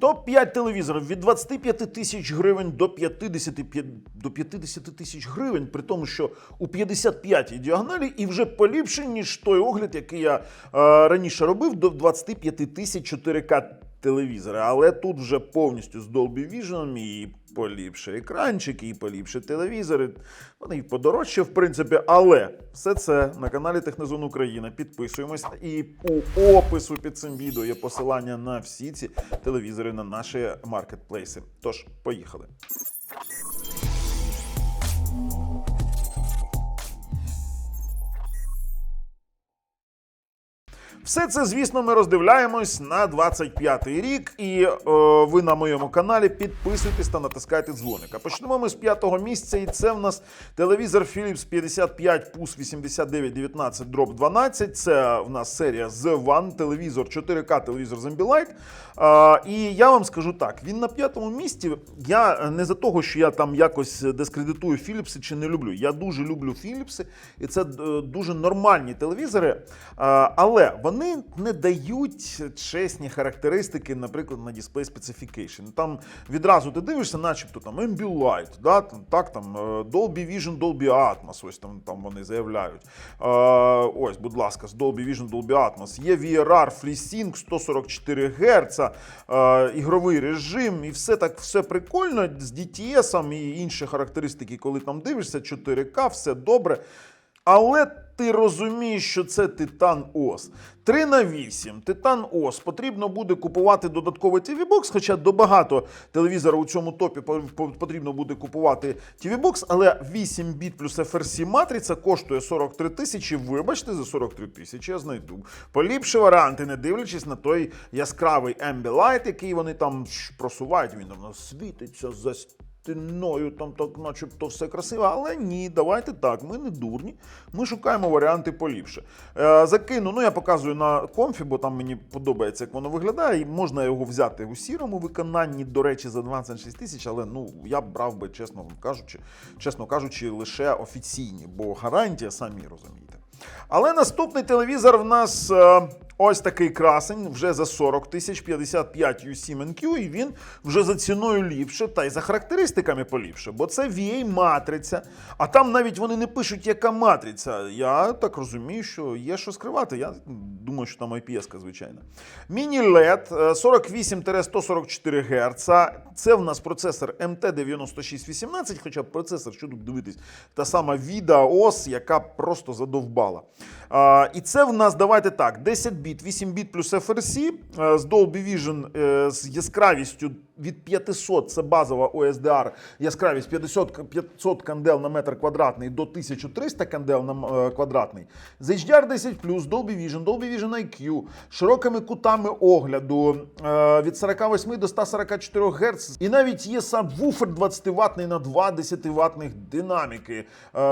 Топ-5 телевізорів від 25 тисяч гривень до 50, п'я- до 50 тисяч гривень, при тому, що у 55 діагоналі і вже поліпше, ніж той огляд, який я е, раніше робив, до 25 тисяч 4К телевізори. Але тут вже повністю з Dolby Vision і поліпше екранчики, і поліпше телевізори. Вони і подорожче, в принципі, але все це на каналі Технозон Україна. Підписуємось. І у опису під цим відео є посилання на всі ці телевізори на наші маркетплейси. Тож, поїхали. Все це, звісно, ми роздивляємось на 25-й рік. І е, ви на моєму каналі підписуйтесь та натискайте дзвоник. А почнемо ми з п'ятого місця. І це в нас телевізор Philips 55 PUS 8919 Drop 12. Це в нас серія The One, телевізор 4К, телевізор з Ambilight. Е, і я вам скажу так: він на п'ятому місці. Я не за того, що я там якось дискредитую Philips чи не люблю. Я дуже люблю Philips, і це е, дуже нормальні телевізори. Е, але вони не дають чесні характеристики, наприклад, на Display Specification. Там відразу ти дивишся, начебто там Ambilight, да, так, там, е, Dolby Vision, Dolby Atmos, ось там, там вони заявляють. Е, ось, будь ласка, з Dolby Vision, Dolby Atmos. Є VRR, FreeSync, 144 Гц, е, ігровий режим, і все так все прикольно з DTS і інші характеристики, коли там дивишся, 4К, все добре. Але ти розумієш, що це Титан Ос. 3 на 8. Титан Ос. Потрібно буде купувати додатковий TV Box, хоча до багато телевізора у цьому топі по- по- потрібно буде купувати TV Box, але 8 біт плюс FRC матриця коштує 43 тисячі. Вибачте, за 43 тисячі я знайду. Поліпші варіанти, не дивлячись на той яскравий Ambilight, який вони там просувають. Він там світиться за стіною, там так, начебто, все красиво. Але ні, давайте так. Ми не дурні. Ми шукаємо варіанти поліпше. Е, закину, ну я показую на комфі, бо там мені подобається, як воно виглядає. І можна його взяти у сірому виконанні, до речі, за 26 тисяч, але ну я б брав би, чесно вам кажучи, чесно кажучи, лише офіційні, бо гарантія, самі розумієте. Але наступний телевізор в нас е, ось такий красень, вже за 40 тисяч 55 U7NQ, і він вже за ціною ліпше, та й за характеристиками поліпше, бо це VA-матриця. А там навіть вони не пишуть, яка матриця. Я так розумію, що є що скривати. Я думаю, що там IPS, звичайно. Міні-LED е, 48-144 Гц. Це в нас процесор MT9618, хоча процесор, що тут дивитись, та сама Vida OS, яка просто задовбала. І це в нас, давайте так, 10 біт, 8 біт плюс FRC е, з Dolby Vision е, з яскравістю від 500, це базова OSDR, яскравість 500, 500 кандел на метр квадратний до 1300 кандел на е, квадратний. З HDR 10 Dolby Vision, Dolby Vision IQ, широкими кутами огляду від 48 до 144 Гц. І навіть є сабвуфер 20 ватний на 2 10 ватних динаміки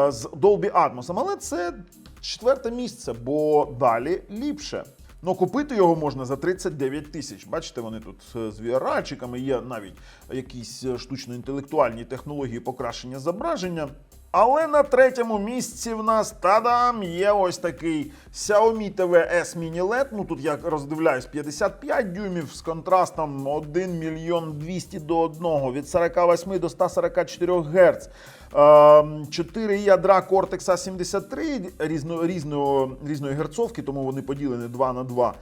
з Dolby Atmos. Але це четверте місце, бо далі ліпше. Ну, купити його можна за 39 тисяч. Бачите, вони тут е, з VR-чиками, є навіть якісь е, штучно-інтелектуальні технології покращення зображення. Але на третьому місці в нас тадам є ось такий Xiaomi TV S Mini LED. Ну тут я роздивляюсь 55 дюймів з контрастом 1 мільйон 200 до 1 від 48 до 144 Гц. Ем, Чотири ядра Cortex A73 різно, різного, різної герцовки, тому вони поділені 2 на 2.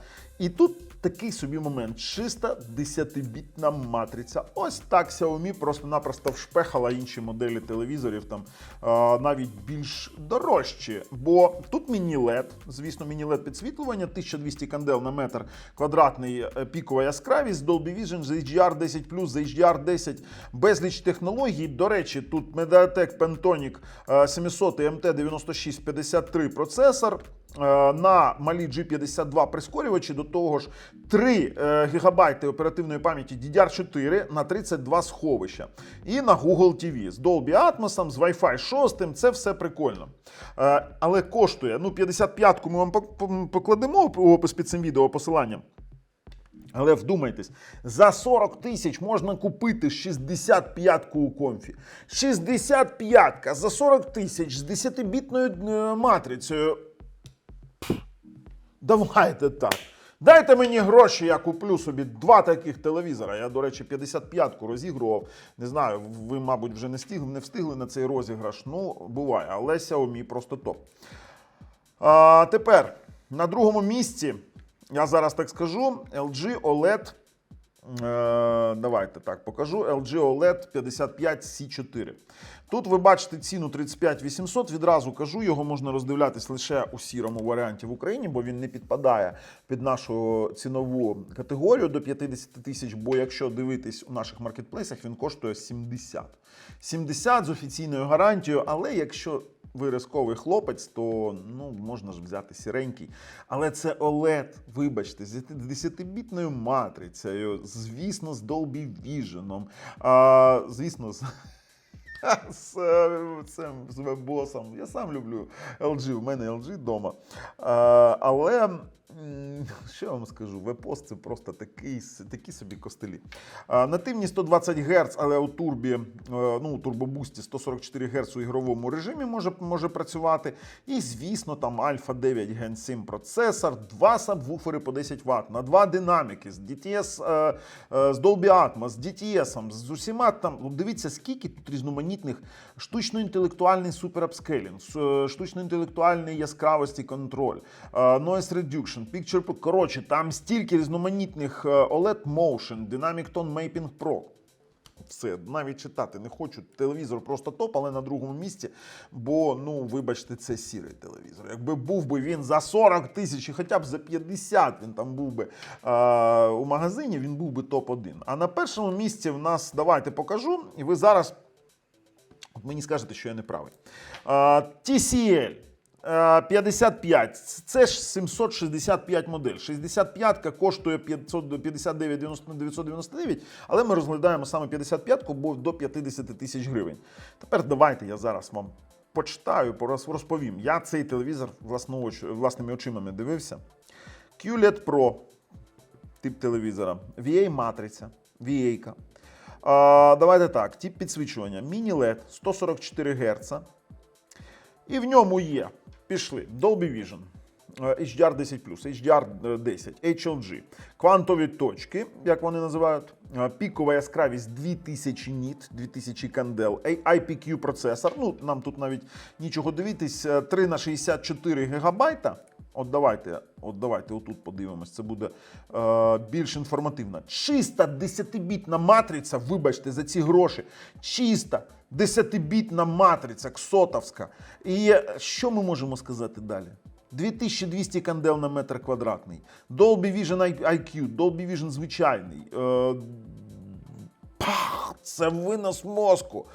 І тут такий собі момент: чиста 10-бітна матриця. Ось так Xiaomi просто-напросто вшпехала інші моделі телевізорів, там е, навіть більш дорожчі. Бо тут міні-LED, звісно, міні-LED підсвітлювання, 1200 кандел на метр квадратний е, пікова яскравість, Dolby Vision HDR 10 з HDR 10 безліч технологій. До речі, тут Mediatek Pentonic е, 700 MT9653 процесор. Е, На малі G52 прискорювачі, до того ж 3 ГБ оперативної пам'яті DDR4 на 32 сховища. І на Google TV з Dolby Atmos, з Wi-Fi 6, це все прикольно. Е, Але коштує, ну 55-ку ми вам покладемо опис під цим відео посиланням. Але вдумайтесь, за 40 тисяч можна купити 65-ку у комфі. 65-ка за 40 тисяч з 10-бітною е, матрицею. Давайте так. Дайте мені гроші, я куплю собі два таких телевізора. Я, до речі, 55-ку розігрував. Не знаю, ви, мабуть, вже не встигли, не встигли на цей розіграш. Ну, буває, але Xiaomi просто топ. А, тепер на другому місці, я зараз так скажу, LG OLED. Е, давайте так покажу. LG OLED 55 C4. Тут ви бачите ціну 35 800. Відразу кажу, його можна роздивлятись лише у сірому варіанті в Україні, бо він не підпадає під нашу цінову категорію до 50 тисяч. Бо якщо дивитись у наших маркетплейсах, він коштує 70. 70 з офіційною гарантією, але якщо ви рисковий хлопець, то ну, можна ж взяти сіренький. Але це OLED, вибачте, з 10-бітною матрицею, звісно, з Dolby Vision, а, звісно, з, з, цим, з веб-босом. Я сам люблю LG, у мене LG вдома. Але. Що я вам скажу? Веб-пост це просто такий, такі собі костелі. Нативні 120 Гц, але у турбі, е, ну, у турбобусті 144 Гц у ігровому режимі може, може працювати. І, звісно, там Alpha 9 Gen 7 процесор, два сабвуфери по 10 Вт, на два динаміки з DTS, е, е, з Dolby Atmos, з DTS, з усіма там. Ну, дивіться, скільки тут різноманітних штучно-інтелектуальний суперапскейлінг, штучно-інтелектуальний яскравості контроль, noise reduction, picture, Pro. коротше, там стільки різноманітних е, OLED Motion, Dynamic Tone Mapping Pro. Все, навіть читати не хочу. Телевізор просто топ, але на другому місці. Бо, ну, вибачте, це сірий телевізор. Якби був би він за 40 тисяч, і хоча б за 50 він там був би е, у магазині, він був би топ-1. А на першому місці в нас, давайте покажу, і ви зараз мені скажете, що я не правий. А, TCL. Е, 55. Це ж 765 модель. 65-ка коштує 559,999, але ми розглядаємо саме 55, бо до 50 тисяч гривень. Тепер давайте я зараз вам почитаю, розповім. Я цей телевізор власноуч, власними очима дивився. QLED Pro, тип телевізора, VA-матриця, VA-ка. Давайте так, тип підсвічування. Міні-LED 144 Гц. І в ньому є. Пішли. Dolby Vision. е, HDR 10 HDR 10, HLG, квантові точки, як вони називають, е, пікова яскравість 2000 ніт, 2000 кандел, IPQ процесор. Ну, нам тут навіть нічого дивитись, е, 3 на 64 гігабайта. От давайте, от давайте отут подивимось. Це буде е, більш інформативно. Чиста 10-бітна матриця, вибачте, за ці гроші. Чиста 10-бітна матриця, ксотовська. І що ми можемо сказати далі? 2200 кандел на метр квадратний. Dolby Vision IQ, Dolby Vision звичайний. Е, Пах! Це винос мозку.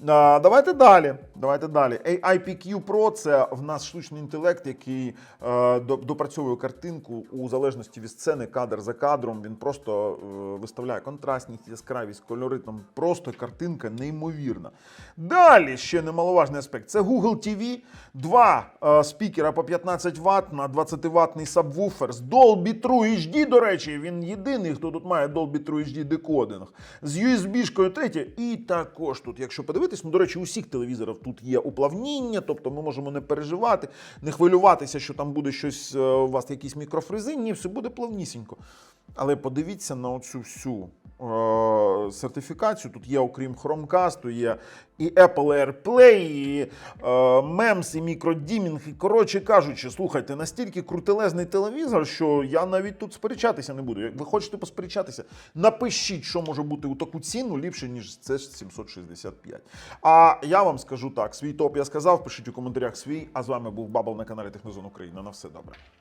Давайте далі. Давайте далі. IPQ Pro це в нас штучний інтелект, який е, допрацьовує картинку у залежності від сцени, кадр за кадром. Він просто е, виставляє контрастність, яскравість, кольори. Там просто картинка неймовірна. Далі ще немаловажний аспект. Це Google TV, два е, спікера по 15 Вт на 20-ваттний сабвуфер з Dolby True HD, до речі, він єдиний, хто тут має Dolby True HD декодинг. З USB-шкою третє. І також тут, якщо подивитись, ну, до речі, у всіх телевізорів тут є уплавніння, тобто ми можемо не переживати, не хвилюватися, що там буде щось, е, у вас якісь мікрофризи. Ні, все буде плавнісінько. Але подивіться на оцю всю сертифікацію. Тут є, окрім Chromecast, є і Apple AirPlay, і е, MEMS, і мікродімінг. І коротше кажучи, слухайте, настільки крутелезний телевізор, що я навіть тут сперечатися не буду. Як ви хочете посперечатися, напишіть, що може бути у таку ціну ліпше, ніж це 765. А я вам скажу так: свій топ я сказав, пишіть у коментарях свій. А з вами був Бабл на каналі Технозон Україна. На все добре.